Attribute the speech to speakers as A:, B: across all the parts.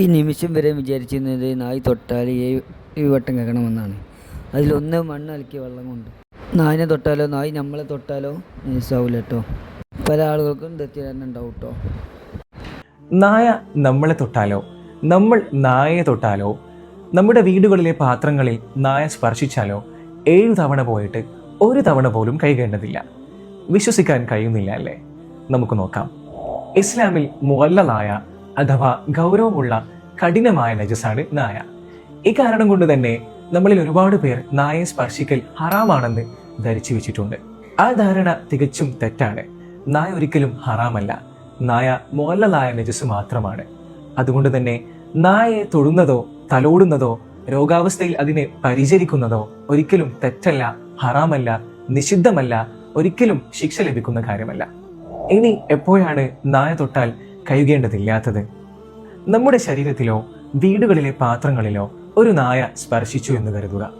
A: ഈ നിമിഷം വരെ വിചാരിച്ചിരുന്നത് നായി തൊട്ടാൽ ഈ വട്ടം കേൾക്കണമെന്നാണ്. അതിലൊന്ന് മണ്ണ് അലക്കിയ വെള്ളം കൊണ്ട് നായിനെ തൊട്ടാലോ? നായി നമ്മളെ തൊട്ടാലോ? ന്യൂസാവില്ല കേട്ടോ പല ആളുകൾക്കും തെറ്റിദ്ധാരണ ഉണ്ടാവും കേട്ടോ
B: നായ നമ്മളെ തൊട്ടാലോ? നമ്മൾ നായയെ തൊട്ടാലോ? നമ്മുടെ വീടുകളിലെ പാത്രങ്ങളിൽ നായ സ്പർശിച്ചാലോ? ഏഴ് തവണ പോയിട്ട് ഒരു തവണ പോലും കൈകേണ്ടതില്ല വിശ്വസിക്കാൻ കഴിയുന്നില്ല അല്ലേ? നമുക്ക് നോക്കാം. ഇസ്ലാമിൽ മുവല്ലനായ അഥവാ ഗൗരവമുള്ള കഠിനമായ നജസാണ് നായ. കാരണം കൊണ്ട് തന്നെ നമ്മളിൽ ഒരുപാട് പേർ നായയെ സ്പർശിക്കൽ ഹറാമാണെന്ന് ധരിച്ചു വെച്ചിട്ടുണ്ട്. ആ ധാരണ തികച്ചും തെറ്റാണ്. നായ ഒരിക്കലും ഹറാമല്ല. നായ മുവല്ലനായ നജസ് മാത്രമാണ്. അതുകൊണ്ട് തന്നെ നായയെ തൊടുന്നതോ തലോടുന്നതോ രോഗാവസ്ഥയിൽ അതിനെ പരിചരിക്കുന്നതോ ഒരിക്കലും തെറ്റല്ല ഹറാമല്ല നിഷിദ്ധമല്ല ഒരിക്കലും ശിക്ഷ ലഭിക്കുന്ന കാര്യമല്ല. ഇനി എപ്പോഴാണ് നായ തൊട്ടാൽ കഴുകേണ്ടതില്ലാത്തത്. നമ്മുടെ ശരീരത്തിലോ വീടുകളിലെ പാത്രങ്ങളിലോ ഒരു നായ സ്പർശിച്ചു എന്ന് കരുതുക.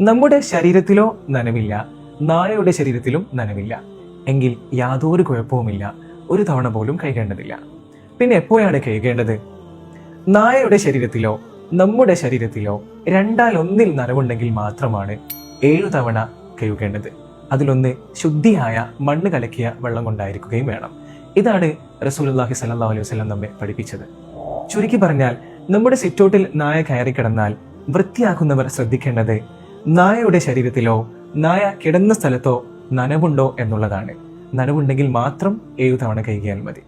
B: നമ്മുടെ ശരീരത്തിലോ നനവില്ല നായയുടെ ശരീരത്തിലും നനവില്ല. എങ്കിൽ യാതൊരു കുഴപ്പവുമില്ല ഒരു തവണ പോലും കഴുകേണ്ടതില്ല. പിന്നെ എപ്പോഴാണ് കഴുകേണ്ടത്? നായയുടെ ശരീരത്തിലോ നമ്മുടെ ശരീരത്തിലോ രണ്ടാൽ ഒന്നിൽ നനവുണ്ടെങ്കിൽ മാത്രമാണ് ഏഴു തവണ കഴുകേണ്ടത്. അതിലൊന്ന് ശുദ്ധിയായ മണ്ണ് കലക്കിയ വെള്ളം കൊണ്ടായിരിക്കുകയും വേണം. ഇതാണ് റസൂലുള്ളാഹി സല്ലാ അലൈഹി വസല്ലം നമ്മെ പഠിപ്പിച്ചത്. ചുരുക്കി പറഞ്ഞാൽ നമ്മുടെ സിറ്റൗട്ടിൽ നായ കയറി കിടന്നാൽ വൃത്തിയാക്കുന്നവർ ശ്രദ്ധിക്കേണ്ടത് നായയുടെ ശരീരത്തിലോ നായ കിടന്ന സ്ഥലത്തോ നനവുണ്ടോ എന്നുള്ളതാണ്. നനവുണ്ടെങ്കിൽ മാത്രം ഏഴു തവണ കഴുകിയാൽ മതി.